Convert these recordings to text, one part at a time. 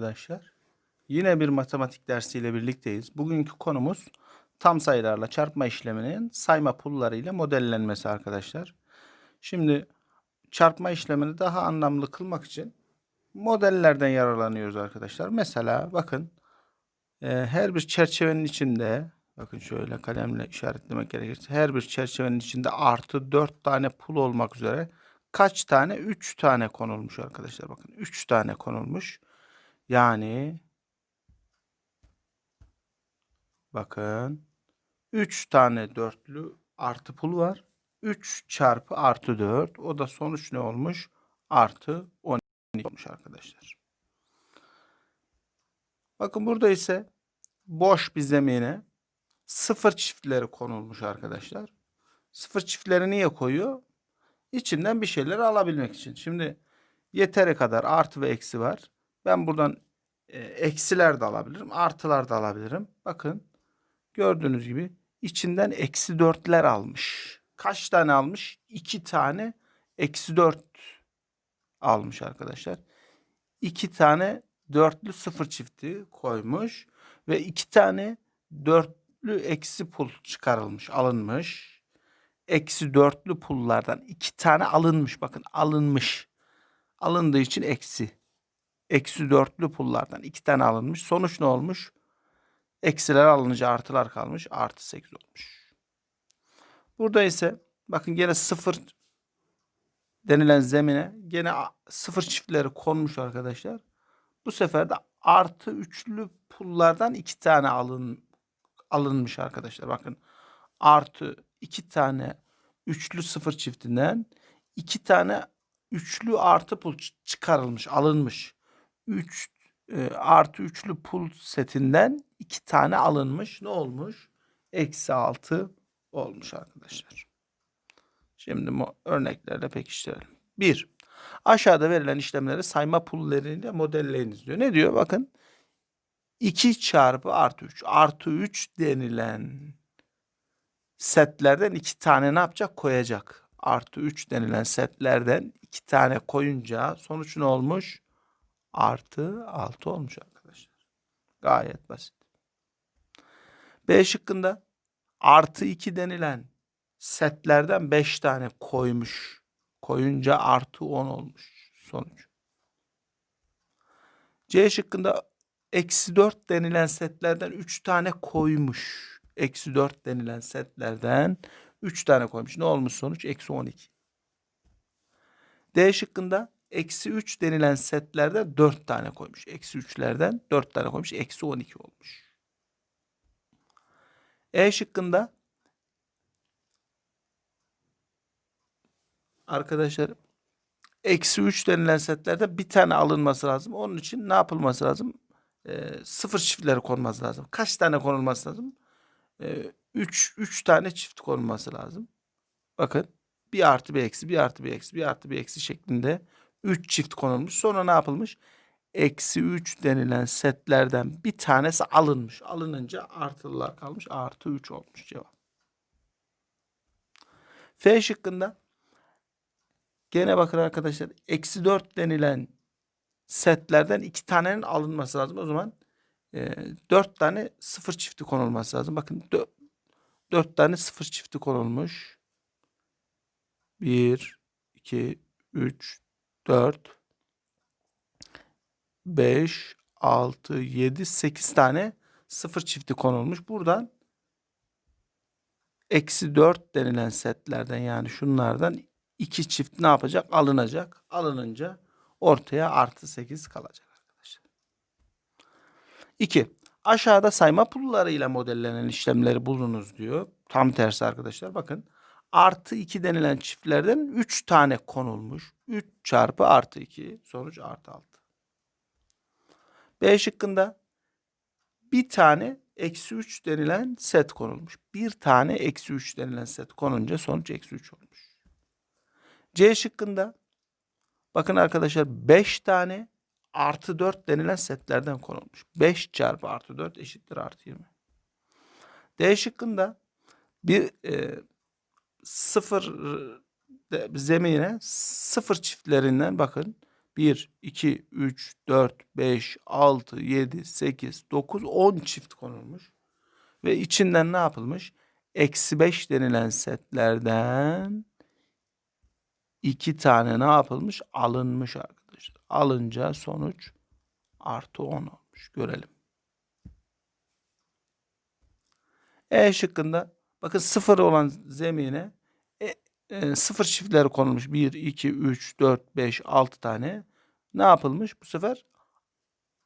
arkadaşlar. Yine bir matematik dersiyle birlikteyiz. Bugünkü konumuz tam sayılarla çarpma işleminin sayma pulları ile modellenmesi arkadaşlar. Şimdi çarpma işlemini daha anlamlı kılmak için modellerden yararlanıyoruz arkadaşlar. Mesela bakın e, her bir çerçevenin içinde bakın şöyle kalemle işaretlemek gerekirse her bir çerçevenin içinde artı 4 tane pul olmak üzere kaç tane? 3 tane konulmuş arkadaşlar. Bakın 3 tane konulmuş. Yani bakın 3 tane dörtlü artı pul var. 3 çarpı artı 4. O da sonuç ne olmuş? Artı 12 olmuş arkadaşlar. Bakın burada ise boş bir zemine sıfır çiftleri konulmuş arkadaşlar. Sıfır çiftleri niye koyuyor? İçinden bir şeyler alabilmek için. Şimdi yeteri kadar artı ve eksi var. Ben buradan e, eksiler de alabilirim. Artılar da alabilirim. Bakın gördüğünüz gibi içinden eksi dörtler almış. Kaç tane almış? İki tane eksi dört almış arkadaşlar. İki tane dörtlü sıfır çifti koymuş. Ve iki tane dörtlü eksi pul çıkarılmış, alınmış. Eksi dörtlü pullardan iki tane alınmış. Bakın alınmış. Alındığı için eksi. Eksi dörtlü pullardan iki tane alınmış. Sonuç ne olmuş? Eksiler alınınca artılar kalmış. Artı sekiz olmuş. Burada ise bakın gene sıfır denilen zemine gene sıfır çiftleri konmuş arkadaşlar. Bu sefer de artı üçlü pullardan iki tane alın alınmış arkadaşlar. Bakın artı iki tane üçlü sıfır çiftinden iki tane üçlü artı pul çıkarılmış, alınmış. Üç e, artı üçlü pul setinden iki tane alınmış. Ne olmuş? Eksi altı olmuş arkadaşlar. Şimdi bu örneklerle pekiştirelim. Bir, aşağıda verilen işlemleri sayma pulleriyle modelleyiniz diyor. Ne diyor? Bakın 2 çarpı artı 3. Artı 3 denilen setlerden iki tane ne yapacak? Koyacak. Artı 3 denilen setlerden iki tane koyunca sonuç ne olmuş? Artı 6 olmuş arkadaşlar. Gayet basit. B şıkkında artı 2 denilen setlerden 5 tane koymuş. Koyunca artı 10 olmuş sonuç. C şıkkında eksi 4 denilen setlerden 3 tane koymuş. Eksi 4 denilen setlerden 3 tane koymuş. Ne olmuş sonuç? Eksi 12. D şıkkında eksi 3 denilen setlerden 4 tane koymuş. Eksi 3'lerden 4 tane koymuş. Eksi 12 olmuş. E şıkkında arkadaşlar eksi 3 denilen setlerde bir tane alınması lazım. Onun için ne yapılması lazım? Ee, sıfır çiftleri konması lazım. Kaç tane konulması lazım? 3 3 tane çift konulması lazım. Bakın bir artı bir eksi bir artı bir eksi bir artı bir eksi şeklinde 3 çift konulmuş. Sonra ne yapılmış? Eksi 3 denilen setlerden bir tanesi alınmış. Alınınca artılar kalmış. Artı 3 olmuş cevap. F şıkkında Gene bakın arkadaşlar eksi 4 denilen setlerden iki tanenin alınması lazım. O zaman e, 4 tane sıfır çifti konulması lazım. Bakın 4 tane sıfır çifti konulmuş. 1, 2, 3, 4, 5, 6, 7, 8 tane sıfır çifti konulmuş. Buradan eksi 4 denilen setlerden yani şunlardan iki çift ne yapacak? Alınacak. Alınınca ortaya artı 8 kalacak arkadaşlar. 2. Aşağıda sayma pullarıyla modellenen işlemleri bulunuz diyor. Tam tersi arkadaşlar. Bakın artı 2 denilen çiftlerden 3 tane konulmuş. 3 çarpı artı 2 sonuç artı 6. B şıkkında bir tane eksi 3 denilen set konulmuş. Bir tane eksi 3 denilen set konunca sonuç eksi 3 olmuş. C şıkkında bakın arkadaşlar 5 tane artı 4 denilen setlerden konulmuş. 5 çarpı artı 4 eşittir artı 20. D şıkkında bir e, sıfır de, zemine sıfır çiftlerinden bakın 1, 2, 3, 4, 5, 6, 7, 8, 9, 10 çift konulmuş. Ve içinden ne yapılmış? Eksi 5 denilen setlerden iki tane ne yapılmış? Alınmış arkadaşlar. Alınca sonuç artı 10 olmuş. Görelim. E şıkkında bakın sıfır olan zemine e, e, sıfır çiftleri konulmuş. 1, 2, 3, 4, 5, 6 tane. Ne yapılmış? Bu sefer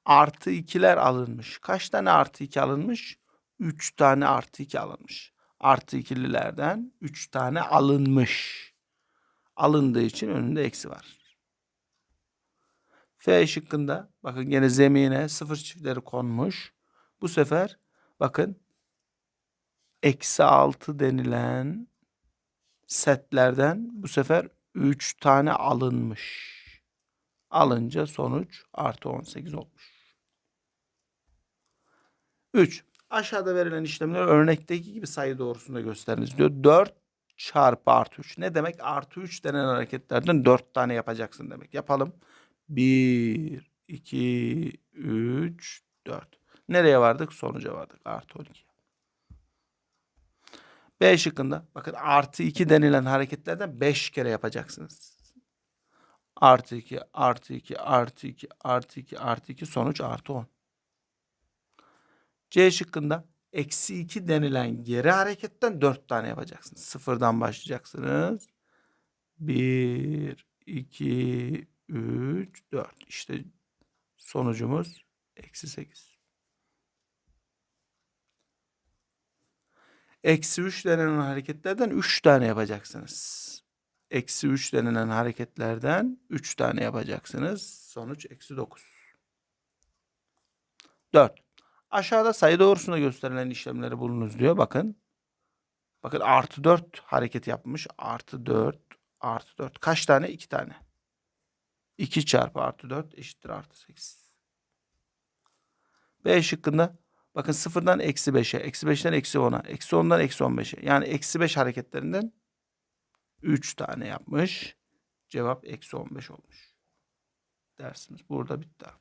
artı 2'ler alınmış. Kaç tane artı 2 alınmış? 3 tane artı 2 alınmış. Artı ikililerden 3 tane alınmış. Alındığı için önünde eksi var. F şıkkında bakın gene zemine sıfır çiftleri konmuş. Bu sefer bakın eksi 6 denilen setlerden bu sefer 3 tane alınmış. Alınca sonuç artı 18 olmuş. 3. Aşağıda verilen işlemler örnekteki gibi sayı doğrusunda gösteriniz diyor. 4 çarpı artı 3. Ne demek? Artı 3 denen hareketlerden 4 tane yapacaksın demek. Yapalım. 1, 2, 3, 4. Nereye vardık? Sonuca vardık. Artı 12. B şıkkında bakın artı 2 denilen hareketlerden 5 kere yapacaksınız. Artı 2, artı 2, artı 2, artı 2, artı 2 sonuç artı 10. C şıkkında eksi 2 denilen geri hareketten 4 tane yapacaksınız. Sıfırdan başlayacaksınız. 1, 2, 3, 4. İşte sonucumuz eksi 8. Eksi 3 denilen hareketlerden 3 tane yapacaksınız. Eksi 3 denilen hareketlerden 3 tane yapacaksınız. Sonuç eksi 9. 4. Aşağıda sayı doğrusunda gösterilen işlemleri bulunuz diyor. Bakın. Bakın artı 4 hareket yapmış. Artı 4. Artı 4. Kaç tane? 2 tane. 2 çarpı artı 4 eşittir artı 8. B şıkkında bakın sıfırdan eksi 5'e, eksi 5'ten eksi 10'a, eksi 10'dan eksi 15'e. Yani eksi 5 hareketlerinden 3 tane yapmış. Cevap eksi 15 olmuş. Dersimiz burada bitti arkadaşlar.